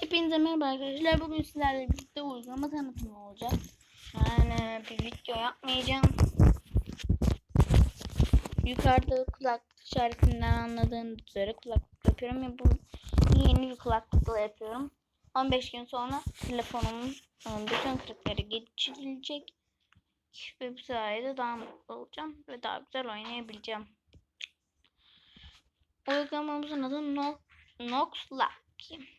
Hepinize merhaba arkadaşlar. Bugün sizlerle birlikte uygulama tanıtımı olacak. Yani bir video yapmayacağım. Yukarıda kulaklık işaretinden anladığınız üzere kulaklık yapıyorum. Ve bu yeni bir kulaklıkla yapıyorum. 15 gün sonra telefonumun e, bütün kırıkları geçirilecek. Ve bu sayede daha mutlu olacağım. Ve daha güzel oynayabileceğim. Uygulamamızın adı No Nox Lucky.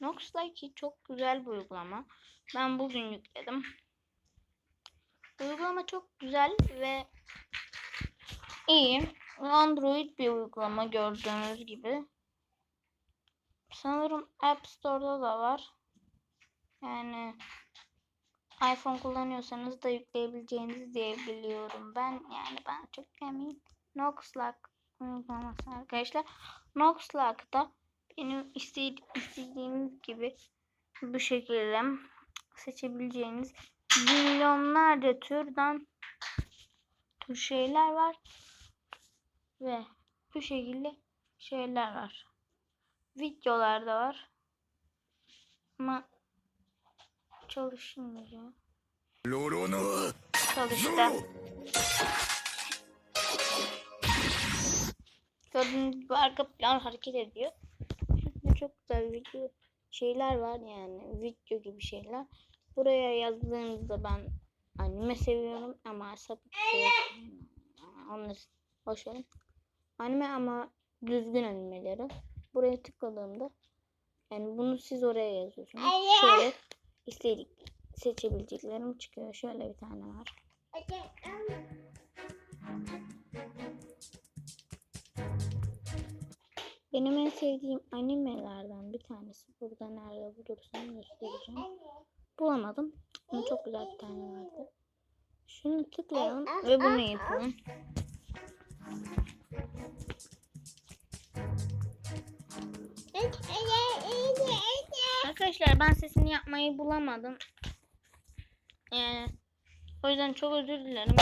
Nox Lucky çok güzel bir uygulama. Ben bugün yükledim. Uygulama çok güzel ve iyi. Android bir uygulama gördüğünüz gibi. Sanırım App Store'da da var. Yani iPhone kullanıyorsanız da yükleyebileceğiniz diye biliyorum ben. Yani ben çok emin. Nox Luck uygulaması arkadaşlar. Nox Luck'ta benim istediğiniz gibi bu şekilde seçebileceğiniz milyonlarca türden tür şeyler var ve bu şekilde şeyler var. Videolar da var. Ama çalışmıyor. Lorunu. Çalıştı. Gördüğünüz gibi arka plan hareket ediyor. Çok güzel video şeyler var yani video gibi şeyler. Buraya yazdığınızda ben anime seviyorum ama sapık seviyorum. Onu boş verin. Anime ama düzgün animeleri. Buraya tıkladığımda yani bunu siz oraya yazıyorsunuz. Şöyle istedik seçebileceklerim çıkıyor. Şöyle bir tane var. Benim en sevdiğim animelerden bir tanesi. Burada nerede bulursam göstereceğim. Bulamadım. Ama çok güzel bir tane vardı. Şunu tıklayalım ve bunu yapalım. Arkadaşlar ben sesini yapmayı bulamadım. Yani o yüzden çok özür dilerim.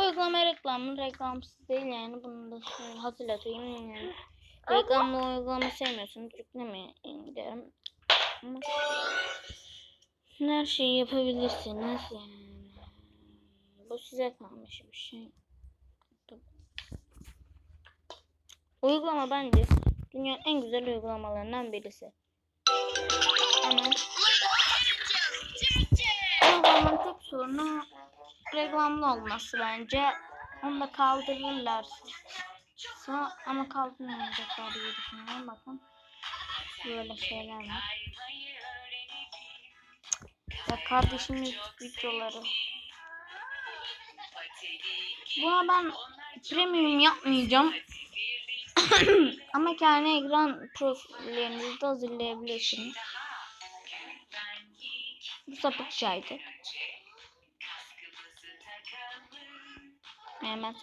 Uygulama reklamlı reklamsız değil yani bunu da şöyle hatırlatayım. Yani reklamlı uygulama sevmiyorsanız yüklemeyin derim. Ama her şeyi yapabilirsiniz yani. Bu size kalmış bir şey. Uygulama bence dünyanın en güzel uygulamalarından birisi. Ama uygulamanın tek sorunu reklamlı olması bence. Onu da kaldırırlar. Ama kaldırmayacaklar diye düşünüyorum. Bakın. Böyle şeyler var. Ya kardeşimin videoları. Buna ben premium yapmayacağım. Ama kendi ekran profillerinizi de hazırlayabilirsiniz. Bu sapıkçaydı. Hemen.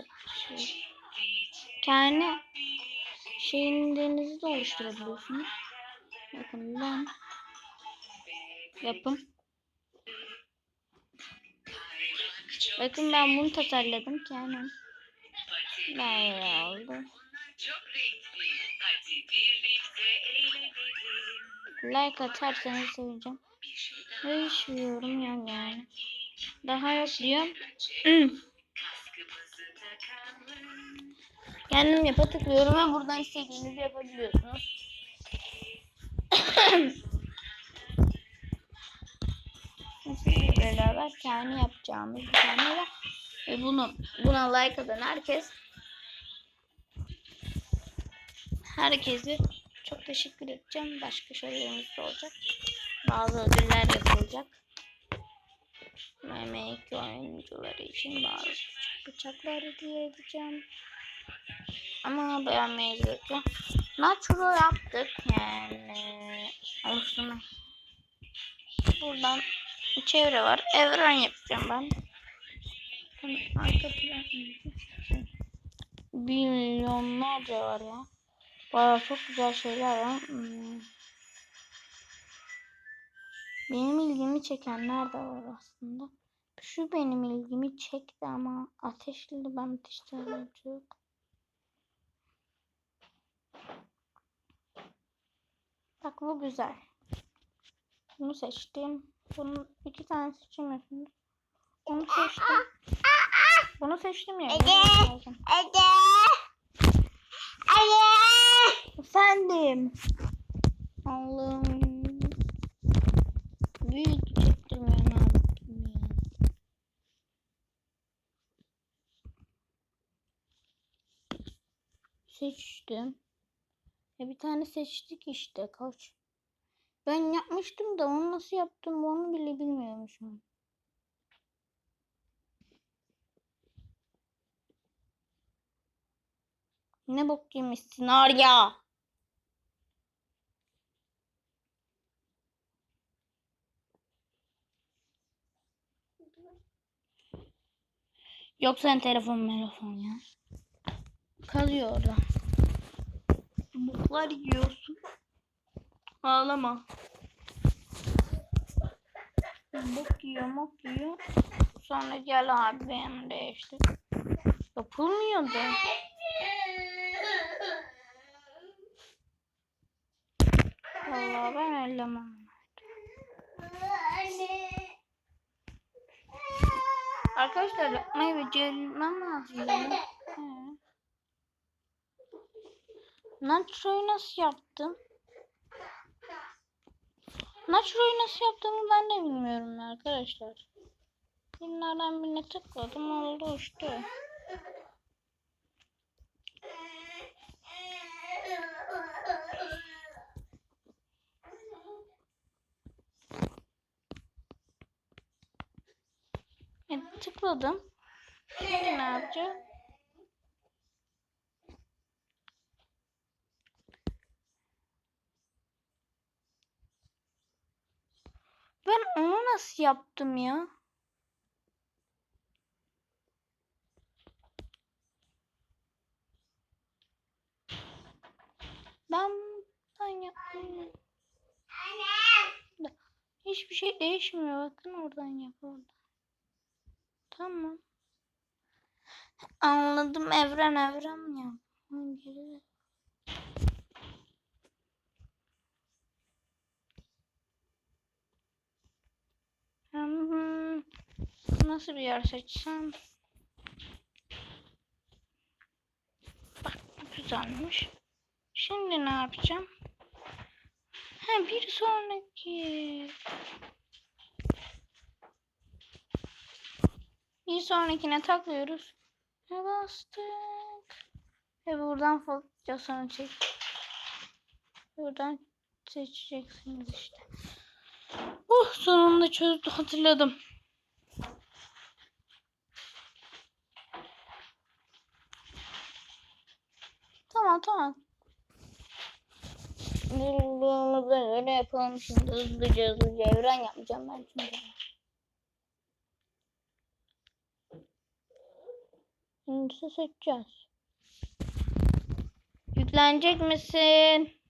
Kendi şeylerinizi de oluşturabiliyorsunuz. Bakın ben yapın. Bakın ben bunu tasarladım kendim. Böyle oldu. Like atarsanız seveceğim. Ve hiç yorum yok yani. Daha yok diyorum. Kendim yapa tıklıyorum ve buradan istediğinizi yapabiliyorsunuz. Sizle beraber kendi yapacağımız bir tane var. Ve bunu buna like atan herkes herkese çok teşekkür edeceğim. Başka şeylerimiz de olacak. Bazı ödüller yapılacak. Memek oyuncuları için bazı küçük bıçaklar hediye edeceğim. Ama beğenmeyi gerekiyor. Natural yaptık yani. Olsun. Buradan çevre var. Evren yapacağım ben. Arka plan. Bir milyonlarca var ya. Baya çok güzel şeyler var. Hmm. Benim ilgimi çekenler de var aslında. Şu benim ilgimi çekti ama ateşli ben ateşli çok. Bak bu güzel. Bunu seçtim. Bunu iki tane seçemiyorsunuz. Onu seçtim. Bunu seçtim ya. Ege. bunu. Ege. Ege. Efendim. Allah'ım. Büyük yaptım ya. Seçtim. E bir tane seçtik işte kaç. Ben yapmıştım da onu nasıl yaptım onu bile bilmiyormuşum. Ne bok yemişsin Arya. Yok sen telefon telefon ya. Kalıyor orada. Buklar yiyorsun. Ağlama. Bok yiyor mok yiyor. Sonra gel abi benim değiştir. Yapılmıyordu. Vallahi ben ellemem. Arkadaşlar yapmayı becermem lazım. Natro'yu nasıl yaptım? Natro'yu nasıl yaptığımı ben de bilmiyorum arkadaşlar. Bunlardan birine tıkladım oldu işte. E, tıkladım. Ne yapacağım? Ben onu nasıl yaptım ya? Ben ben yaptım. Hiçbir şey değişmiyor. Bakın oradan yap oradan. Tamam. Anladım evren evren ya. Geri. Hmm, Nasıl bir yer seçsem? Bak bu güzelmiş. Şimdi ne yapacağım? Ha bir sonraki. Bir sonrakine taklıyoruz. Ve bastık. Ve buradan fokusunu çek. Buradan seçeceksiniz işte. Oh sonunda çözdü hatırladım. Tamam tamam. Bulduğumuza göre yapalım şimdi hızlıca hızlıca evren yapacağım ben şimdi. Şimdi seçeceğiz. Yüklenecek misin?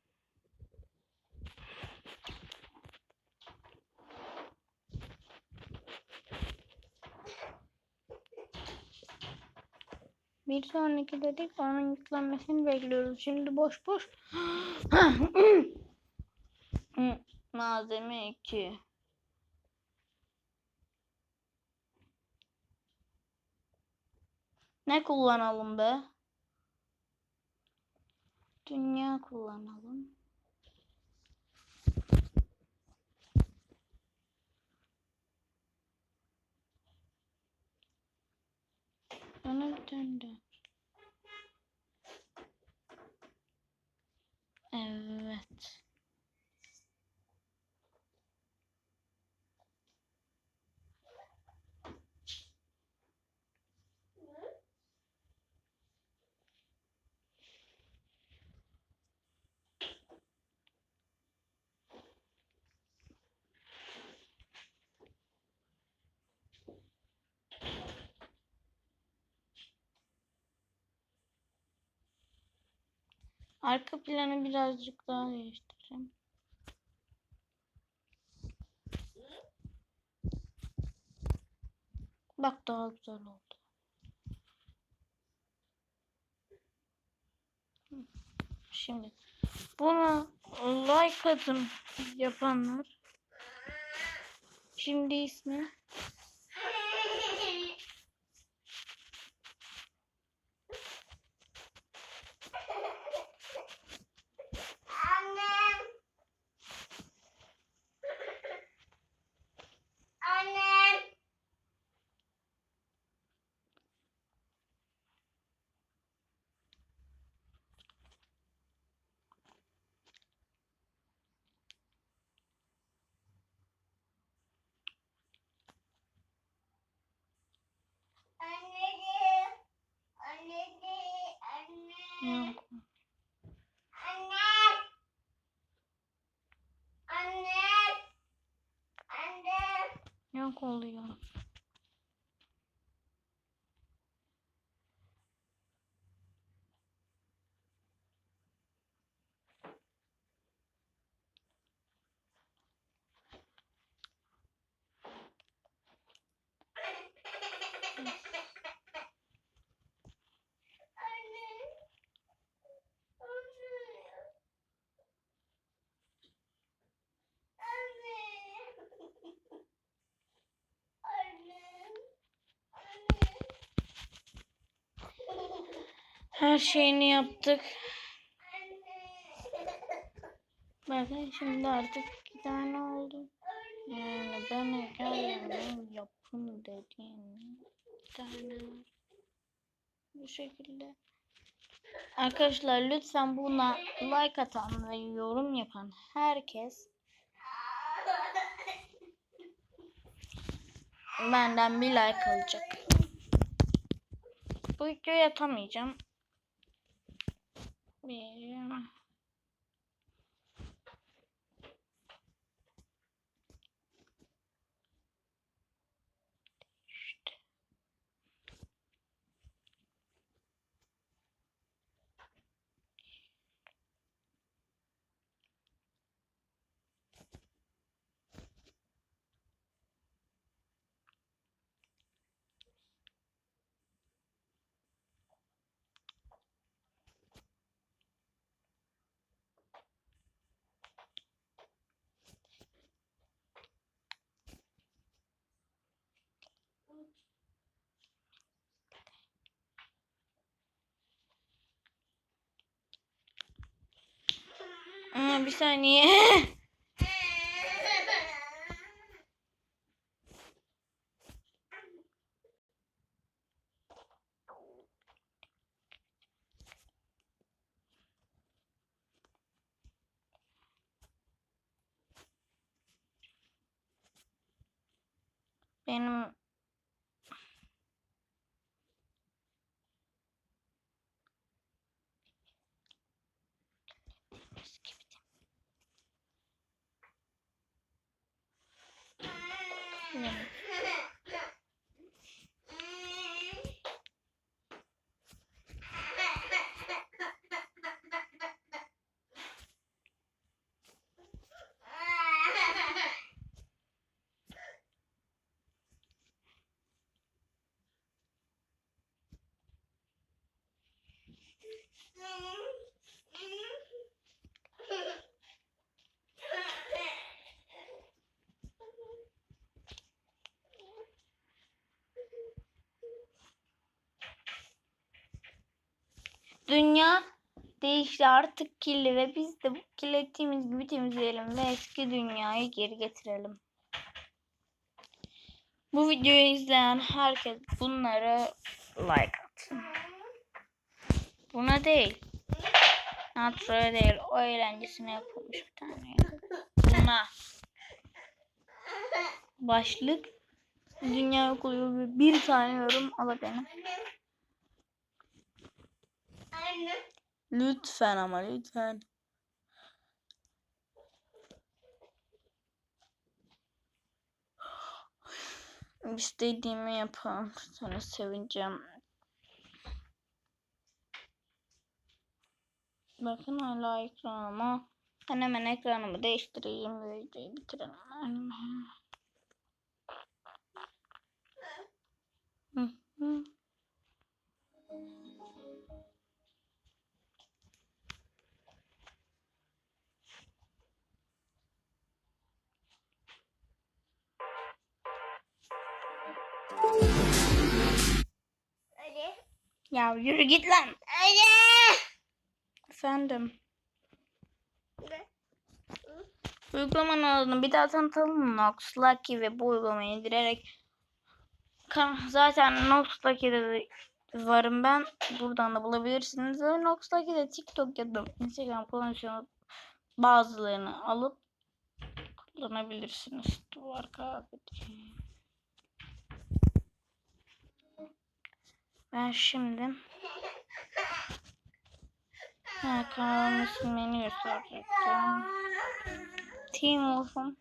Bir sonraki dedik onun yüklenmesini bekliyoruz. Şimdi boş boş. Malzeme 2. Ne kullanalım be? Dünya kullanalım. Bana döndü. Evet. Arka planı birazcık daha değiştireceğim. Bak daha güzel oldu. Şimdi bunu like atın yapanlar. Şimdi ismi Anne. yok. Anne. Anne. Anne. Yok oluyor. Her şeyini yaptık. Bakın şimdi artık iki tane oldu. Yani ben ekranda yapın dediğim bir tane. Bu şekilde. Arkadaşlar lütfen buna like atan ve yorum yapan herkes benden bir like alacak. Bu videoyu atamayacağım. Bir... İşte. Bir saniye. Benim. Dünya değişti artık kirli ve biz de bu kirlettiğimiz gibi temizleyelim ve eski dünyayı geri getirelim. Bu videoyu izleyen herkes bunları like atsın. Buna değil. Natroya değil. O eğlencesine yapılmış bir tane. Buna. Başlık. Dünya okulu bir tane yorum alabilirim. Anne. Lütfen ama lütfen. İstediğimi yapın. Sana sevineceğim. Bakın hala ekranıma. Ben hemen ekranımı değiştireyim videoyu bitirelim. Hı. Öyle. Ya yürü git lan. Öyle. Efendim. Ne? Uygulamanın adını bir daha tanıtalım. Nox Lucky ve bu uygulamayı indirerek zaten Nox Lucky'de de varım ben. Buradan da bulabilirsiniz. Nox Lucky'de TikTok ya da Instagram kullanıcısının bazılarını alıp kullanabilirsiniz. Duvar kahveti. Ben şimdi ha, kanalımın ismini gösterecektim. Team Wolf'um.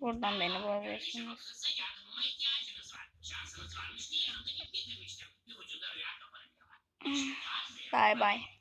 Buradan beni bulabilirsiniz. Bye bye.